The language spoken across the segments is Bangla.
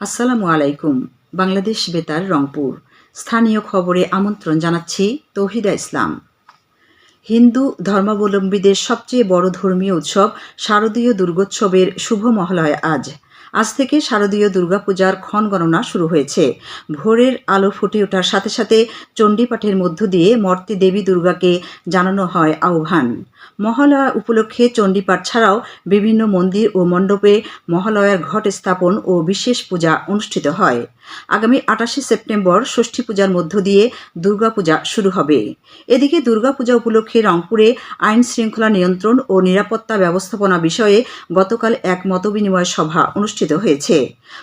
আসসালামু আলাইকুম, বাংলাদেশ বেতার, রংপুর। স্থানীয় খবরে আমন্ত্রণ জানাচ্ছি তৌহিদা ইসলাম। হিন্দু ধর্মাবলম্বীদের সবচেয়ে বড় ধর্মীয় উৎসব শারদীয় দুর্গোৎসবের শুভ মহালয় আজ। আজ থেকে শারদীয় দুর্গাপূজার ক্ষণ গণনা শুরু হয়েছে। ভোরের আলো ফুটে ওঠার সাথে সাথে চণ্ডীপাঠের মধ্য দিয়ে মর্তে দেবী দুর্গাকে জানানো হয় আহ্বান। মহালয়া উপলক্ষে চণ্ডীপাঠ ছাড়াও বিভিন্ন মন্দির ও মণ্ডপে মহালয়ার ঘট স্থাপন ও বিশেষ পূজা অনুষ্ঠিত হয়। আগামী আটাশে সেপ্টেম্বর ষষ্ঠী পূজার মধ্য দিয়ে দুর্গাপূজা শুরু হবে। এদিকে দুর্গাপূজা উপলক্ষে রংপুরে আইন শৃঙ্খলা নিয়ন্ত্রণ ও নিরাপত্তা ব্যবস্থাপনা বিষয়ে গতকাল এক মতবিনিময় সভা অনুষ্ঠিত হয়েছে।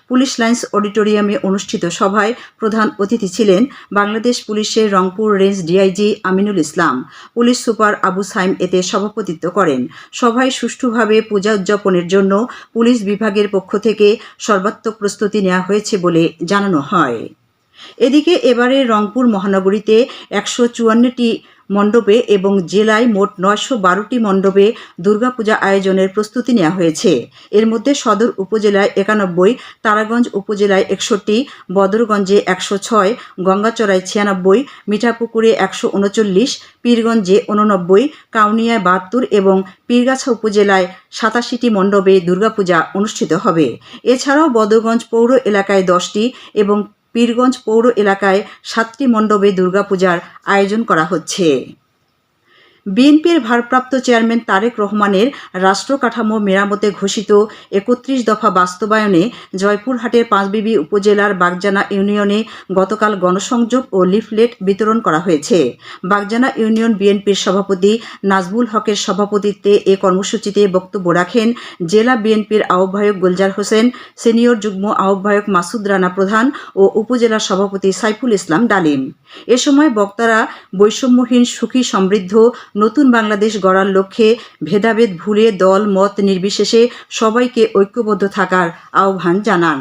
পুলিশ লাইন্স অডিটোরিয়ামে অনুষ্ঠিত সভায় প্রধান অতিথি ছিলেন বাংলাদেশ পুলিশের Rangpur range DIG Aminul Islam. Police super Abu Saim এতে সভাপতিত্ব করেন। সভায় সুষ্ঠুভাবে পূজা উদযাপনের জন্য পুলিশ বিভাগের পক্ষ থেকে সর্বাত্মক প্রস্তুতি নেওয়া হয়েছে বলে জানানো হয়। এদিকে এবারে রংপুর মহানগরীতে একশো চুয়ান্নটি মণ্ডপে এবং জেলায় মোট নয়শো বারোটি মণ্ডপে দুর্গাপূজা আয়োজনের প্রস্তুতি নেওয়া হয়েছে। এর মধ্যে সদর উপজেলায় একানব্বই, তারাগঞ্জ উপজেলায় একষট্টি, বদরগঞ্জে একশো ছয়, গঙ্গাচড়ায় ছিয়ানব্বই, মিঠাপুকুরে একশো উনচল্লিশ, পীরগঞ্জে উননব্বই, কাউনিয়ায় বাহাত্তর এবং পীরগাছা উপজেলায় সাতাশিটি মণ্ডপে দুর্গাপূজা অনুষ্ঠিত হবে। এছাড়াও বদরগঞ্জ পৌর এলাকায় দশটি এবং পীরগঞ্জ পৌর এলাকায় সাতটি মণ্ডপে দুর্গাপূজার আয়োজন করা হচ্ছে। বিএনপির ভারপ্রাপ্ত চেয়ারম্যান তারেক রহমানের রাষ্ট্র কাঠামো মেরামতে ঘোষিত একত্রিশ দফা বাস্তবায়নে জয়পুরহাটের পাঁচবিবি উপজেলার বাগজানা ইউনিয়নে গতকাল গণসংযোগ ও লিফলেট বিতরণ করা হয়েছে। বাগজানা ইউনিয়ন বিএনপির সভাপতি নাজমুল হকের সভাপতিত্বে এ কর্মসূচিতে বক্তব্য রাখেন জেলা বিএনপির আহ্বায়ক গুলজার হোসেন, সিনিয়র যুগ্ম আহ্বায়ক মাসুদ রানা প্রধান ও উপজেলা সভাপতি সাইফুল ইসলাম ডালিম। এ সময় বক্তারা বৈষম্যহীন, সুখী, সমৃদ্ধ নতুন বাংলাদেশ গড়ার লক্ষ্যে ভেদাভেদ ভুলে দল মত নির্বিশেষে সবাইকে ঐক্যবদ্ধ থাকার আহ্বান জানান।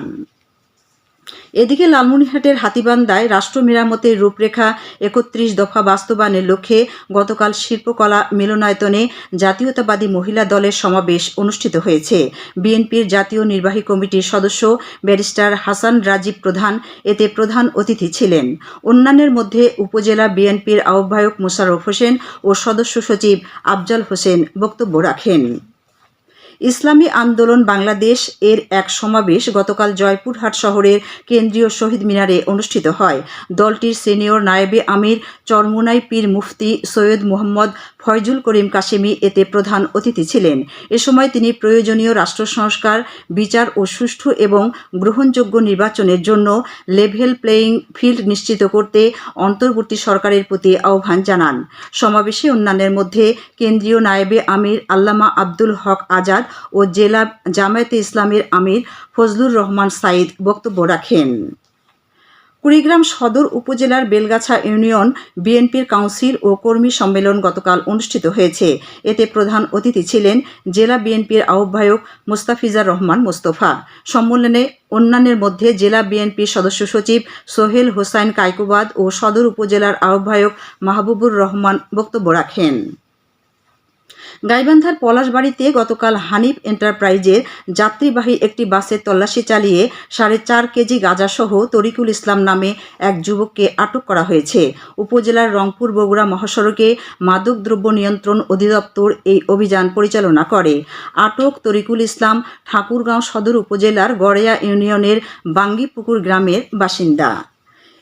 এদিকে লালমনিরহাটের হাতিবান্দায় রাষ্ট্র মেরামতের রূপরেখা একত্রিশ দফা বাস্তবায়নের লক্ষ্যে গতকাল শিল্পকলা মিলনায়তনে জাতীয়তাবাদী মহিলা দলের সমাবেশ অনুষ্ঠিত হয়েছে। বিএনপির জাতীয় নির্বাহী কমিটির সদস্য ব্যারিস্টার হাসান রাজীব প্রধান এতে প্রধান অতিথি ছিলেন। অন্যান্যের মধ্যে উপজেলা বিএনপির আহ্বায়ক মোশাররফ হোসেন ও সদস্য সচিব আফজাল হোসেন বক্তব্য রাখেন। ইসলামী আন্দোলন বাংলাদেশ এর এক সমাবেশ গতকাল জয়পুরহাট শহরের কেন্দ্রীয় শহীদ মিনারে অনুষ্ঠিত হয়। দলটির সিনিয়র নায়েবে আমির, চরমুনাই পীর মুফতি সৈয়দ মোহাম্মদ ফয়জুল করিম কাশেমি এতে প্রধান অতিথি ছিলেন। এ সময় তিনি প্রয়োজনীয় রাষ্ট্র সংস্কার, বিচার ও সুষ্ঠু এবং গ্রহণযোগ্য নির্বাচনের জন্য লেভেল প্লেয়িং ফিল্ড নিশ্চিত করতে অন্তর্বর্তী সরকারের প্রতি আহ্বান জানান। সমাবেশে অন্যান্যের মধ্যে কেন্দ্রীয় নায়েবে আমির আল্লামা আব্দুল হক আজাদ ও জেলা জামায়াতে ইসলামের আমির ফজলুর রহমান সাইদ বক্তব্য রাখেন। কুড়িগ্রাম সদর উপজেলার বেলগাছা ইউনিয়ন বিএনপির কাউন্সিল ও কর্মী সম্মেলন গতকাল অনুষ্ঠিত হয়েছে। এতে প্রধান অতিথি ছিলেন জেলা বিএনপির আহ্বায়ক মুস্তাফিজার রহমান মোস্তফা। সম্মেলনে অন্যান্যের মধ্যে জেলা বিএনপির সদস্য সচিব সোহেল হোসাইন কাইকুবাদ ও সদর উপজেলার আহ্বায়ক মাহবুবুর রহমান বক্তব্য রাখেন। গাইবান্ধার পলাশবাড়িতে গতকাল হানিফ এন্টারপ্রাইজের যাত্রীবাহী একটি বাসে তল্লাশি চালিয়ে সাড়ে চার কেজি গাঁজাসহ তরিকুল ইসলাম নামে এক যুবককে আটক করা হয়েছে। উপজেলার রংপুর বগুড়া মহাসড়কে মাদকদ্রব্য নিয়ন্ত্রণ অধিদপ্তর এই অভিযান পরিচালনা করে। আটক তরিকুল ইসলাম ঠাকুরগাঁও সদর উপজেলার গড়েয়া ইউনিয়নের বাঙ্গিপুকুর গ্রামের বাসিন্দা।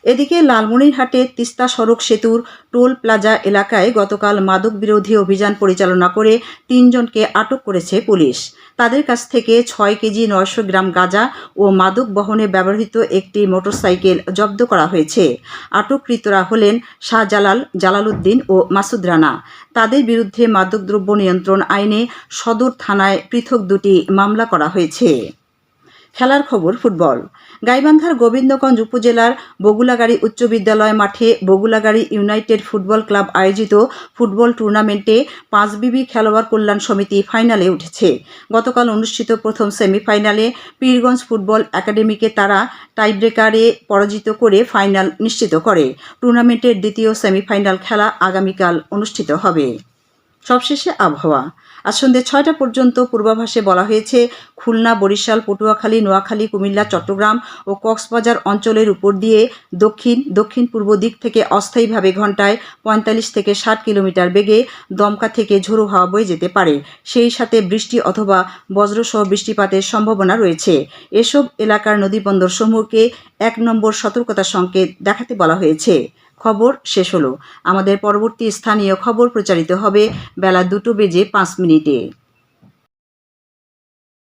এদিকে লালমনিরহাটে তিস্তা সড়ক সেতুর টোল প্লাজা এলাকায় গতকাল মাদক বিরোধী অভিযান পরিচালনা করে তিনজনকে আটক করেছে পুলিশ। তাদের কাছ থেকে ছয় কেজি নয়শো গ্রাম গাঁজা ও মাদক বহনে ব্যবহৃত একটি মোটরসাইকেল জব্দ করা হয়েছে। আটককৃতরা হলেন শাহজালাল, জালালউদ্দিন ও মাসুদ রানা। তাদের বিরুদ্ধে মাদকদ্রব্য নিয়ন্ত্রণ আইনে সদর থানায় পৃথক দুটি মামলা করা হয়েছে। খেলার খবর ফুটবল। গাইবান্ধার গোবিন্দগঞ্জ উপজেলার বগুলাগাড়ি উচ্চ বিদ্যালয় মাঠে বগুলাগাড়ি ইউনাইটেড ফুটবল ক্লাব আয়োজিত ফুটবল টুর্নামেন্টে পাঁচবিবি খেলোয়াড় কল্যাণ সমিতি ফাইনালে উঠেছে। গতকাল অনুষ্ঠিত প্রথম সেমিফাইনালে পীরগঞ্জ ফুটবল একাডেমিকে তারা টাইব্রেকারে পরাজিত করে ফাইনাল নিশ্চিত করে। টুর্নামেন্টের দ্বিতীয় সেমিফাইনাল খেলা আগামীকাল অনুষ্ঠিত হবে। সবশেষে আবহাওয়া। আজ সন্ধ্যে ছয়টা পর্যন্ত পূর্বাভাসে বলা হয়েছে খুলনা, বরিশাল, পটুয়াখালী, নোয়াখালী, কুমিল্লা, চট্টগ্রাম ও কক্সবাজার অঞ্চলের উপর দিয়ে দক্ষিণ দক্ষিণ পূর্ব দিক থেকে অস্থায়ীভাবে ঘন্টায় পঁয়তাল্লিশ থেকে ষাট কিলোমিটার বেগে দমকা থেকে ঝোড়ো হাওয়া বয়ে যেতে পারে। সেই সাথে বৃষ্টি অথবা বজ্রসহ বৃষ্টিপাতের সম্ভাবনা রয়েছে। এসব এলাকার নদীবন্দর সমূহকে এক নম্বর সতর্কতা সংকেত দেখাতে বলা হয়েছে। খবর শেষ হলো। আমাদের পরবর্তী স্থানীয় খবর প্রচারিত হবে বেলা দুটো বেজে পাঁচ মিনিটে।